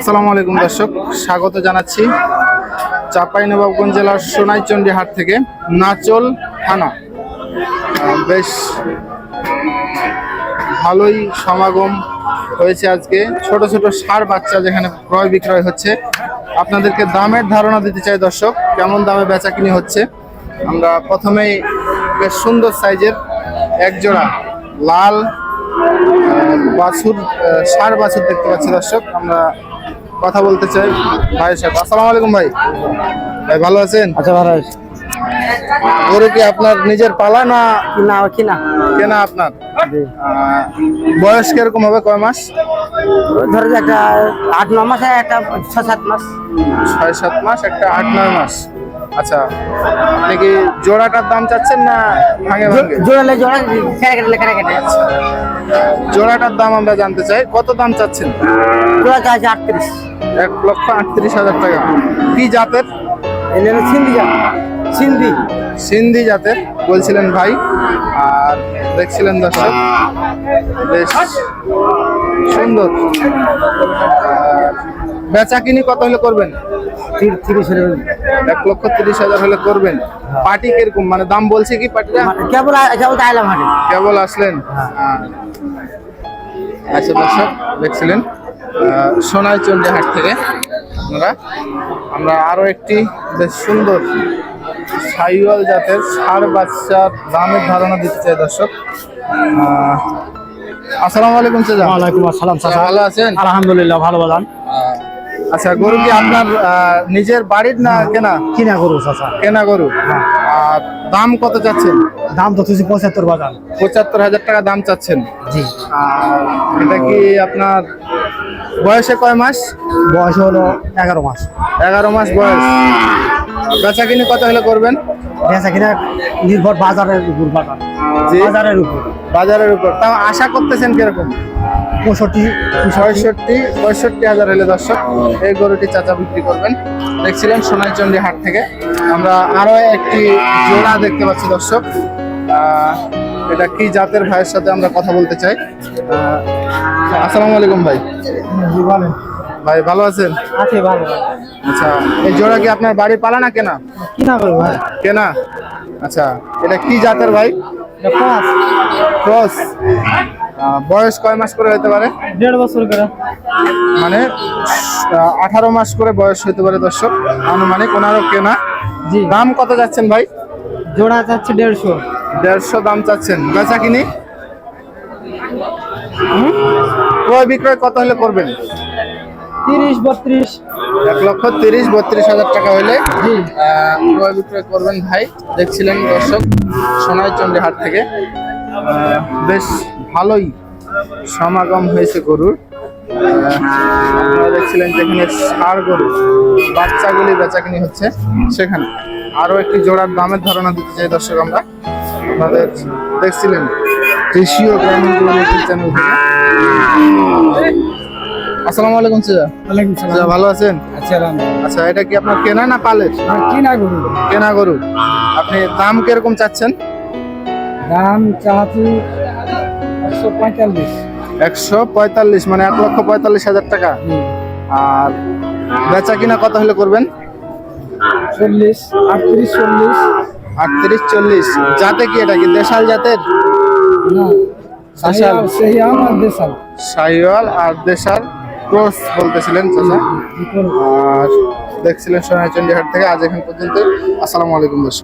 আসসালামু আলাইকুম দর্শক, স্বাগত জানাচ্ছি চাঁপাইনবাবগঞ্জ জেলার সোনাইচন্ডী হাট থেকে নাচল থানা। বেশ ভালোই সমাগম হয়েছে আজকে। ছোট ছোট সার বাচ্চা যেখানে ক্রয় বিক্রয় হচ্ছে। আপনাদেরকে দামের ধারণা দিতে চাই দর্শক, কেমন দামে বেচা কিনি হচ্ছে? আমরা প্রথমেই বেশ সুন্দর সাইজের একজোড়া লাল বাছুর সার বাছুর দেখতে পাচ্ছি দর্শক। আমরা কথা বলতে চাই। ভাই সাহেব আসসালামু আলাইকুম ভাই। ভাই ভালো আছেন? আচ্ছা ভালো আছি। গরু কি আপনার নিজের পালা না কিনা কিনা? কেনা আপনার? বয়স কীরকম হবে? কয় মাস? ধরো একটা আট ন মাস একটা ছয় সাত মাস। ছয় সাত মাস একটা আট নয় মাস। আচ্ছা আপনি কি জোড়াটার দাম চাচ্ছেন না ভাঙে ভাঙে? জোড়ালে জোড়া খেড়ে কেটে খেড়ে কেটে। জোড়াটার দাম আমরা জানতে চাই কত দাম চাচ্ছেন? জোড়া চাইছে আটত্রিশ। এক লক্ষ আটত্রিশ হাজার টাকা। কি জাতের? সিন্ধি যা সিন্ধি। সিন্ধি জাতের বলছিলেন ভাই আর দেখছিলেন দর্শক বেশ সুন্দর। বেচা কিনি কত হলে করবেন? এক লক্ষ তিরিশ হাজার হলে করবেন। পার্টি কীরকম? মানে দাম বলছে কি পার্টিটা? মানে কেবল আইলাম হাটে। কেবল আসলেন? হ্যাঁ। আচ্ছা দর্শক দেখছিলেন সোনাইচন্ডী হাট থেকে আপনারা। আমরা আরও একটি বেশ সুন্দর সাইওয়াল জাতের ষাড় বাচ্চার দামের ধারণা দিতে চাই দর্শক। আসসালামু আলাইকুম চাচা। ওয়ালাইকুম আসসালাম চাচা। ভালো আছেন? আলহামদুলিল্লাহ ভালো বলান আচ্ছা গরু কি আপনার নিজের বাড়ির না কেনা? কিনা করু চাষা কেনা গরু? আর দাম কত চাচ্ছেন? দাম তো তুই পঁচাত্তর বাজান পঁচাত্তর হাজার টাকা দাম চাচ্ছেন। জি। আর এটা কি আপনার বয়সে কয় মাস? বয়স হলো এগারো মাস। এগারো মাস বয়স। বেচা কিনি কত হলে করবেন? বেচা কিনা নির্ভর বাজারের উপর বাজার। বাজারের উপর। বাজারের উপর। তাও আশা করতেছেন কীরকম? পঁয়ষট্টি পঁয়ষট্টি। পঁয়ষট্টি হাজার হলে দর্শক এই গরুটি চাচা বিক্রি করবেন। দেখছিলেন সোনাইচন্ডী হাট থেকে। আমরা আরও একটি জোড়া দেখতে পাচ্ছি দর্শক। এটা কি জাতের ভাইয়ের সাথে আমরা কথা বলতে চাই? আসসালামু আলাইকুম ভাই। ভাই ভালো আছেন? আছে ভালো আচ্ছা এই জোড়া কি আপনার বাড়ি পালা না কেনা? কিনা ভাই। কেনা? আচ্ছা এটা কি জাতের ভাই? পাঁচ ক্রস বয়স কয় মাস করে হতে পারে? দেড় বছর করে। মানে আঠারো মাস করে বয়স হতে পারে দর্শক। আনুমানিক ওনারও কেনা। জি। দাম কত যাচ্ছেন ভাই? জোড়া চাচ্ছে দেড়শো। দেড়শো দাম চাচ্ছেন। বেচা কিনি? ক্রয় বিক্রয় কত হলে করবেন? তিরিশ বত্রিশ। এক লক্ষ তিরিশ বত্রিশ হাজার টাকা হলে ক্রয় বিক্রয় করবেন ভাই। দেখছিলেন দর্শক সোনাইচন্ডী হাট থেকে। বেশ ভালোই সমাগম হয়েছে গরুর। আপনারা দেখছিলেন যেখানে ষাড় গরু বাচ্চাগুলি বেচাকিনি হচ্ছে সেখানে। আরও একটি জোড়ার দামের ধারণা দিতে চাই দর্শক আমরা। আপনাদের দেখছিলেন কৃষি ও গ্রামীণ চ্যানেল থেকে। আসসালামু আলাইকুম চাচা। ওয়ালাইকুম চাচা ভালো আছেন? আচ্ছা আচ্ছা এটা কি আপনার কেনা না পালের? কিনা করু কেনা গরু। আপনি দাম কীরকম চাচ্ছেন? দাম চাহাতি একশো পঁয়তাল্লিশ। একশো পঁয়তাল্লিশ মানে এক লক্ষ পঁয়তাল্লিশ হাজার টাকা। আর বেচা কিনা কত হলে করবেন? চল্লিশ আটত্রিশ চল্লিশ। আটত্রিশ চল্লিশ। জাতে কি এটা কি দেশাল জাতের? না সেই আমার দেশাল। শাহিওয়াল আর দেশাল। ক্রস বলতেছিলেন চাচা। আর দেখছিলেন সোনাইচন্ডী হাট থেকে আজ এখন পর্যন্ত। আসসালামু আলাইকুম দর্শক।